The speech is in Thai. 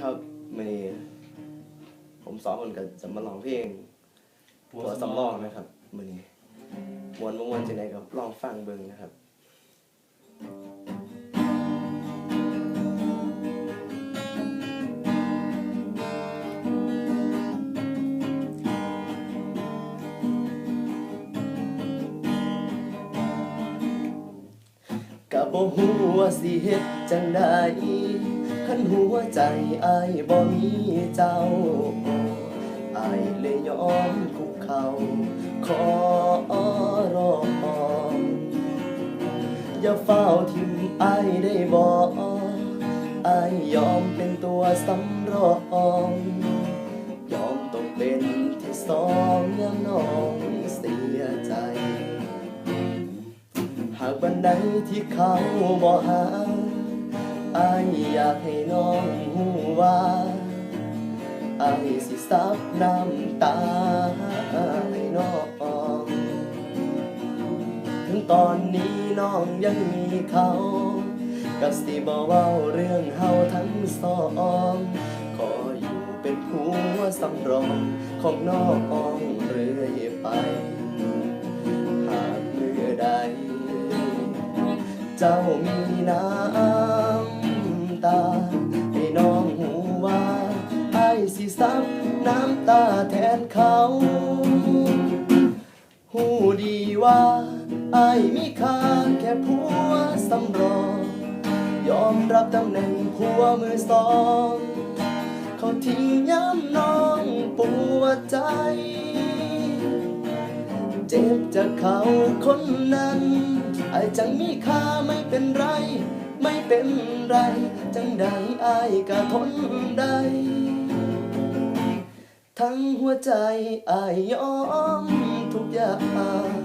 ครับมื่อนี้ผมสองคนก็จะมาร้องเพลงตัวสำรองนะครับมื่อนี้มวนมวนจะไหนครับลองฟังเบิ่งนะครับกับบ่ฮู้ว่าสิเฮ็ดจังใด คันหัวใจอายบ่มีเจ้าอายเลยยอมคุกเข่าขอร้องอย่าเฝ้าทิมอายได้บ่อายยอมเป็นตัวสำรองยอมตกเป็นที่สองยามน้องเสียใจ หากบันไดที่เขาบ่หา อายอยากให้น้องหูว่าอายสิซับน้ำตาให้น้อง ถึงตอนนี้น้องยังมีเขาก็สิบ่เว้าเรื่องเฮาทั้งสองขออยู่เป็นผัวสำรองของน้องเรื่อยไป หากเมื่อใด เจ้ามีน้ำ สิซับน้ำตาแทนเขาหูดีว่าไอ้ายมีค่าแค่ผัวสำรอง ยอมรับตำแหน่งผัวมือสอง เขาทิ้งย้ำน้องปวดใจ เจ็บจากเขาคนนั้นไอ้จังมีค่าไม่เป็นไร ไม่เป็นไร จังใดไอ้ายก็ทนได้ ทั้งหัวใจอายยอมทุกอย่าง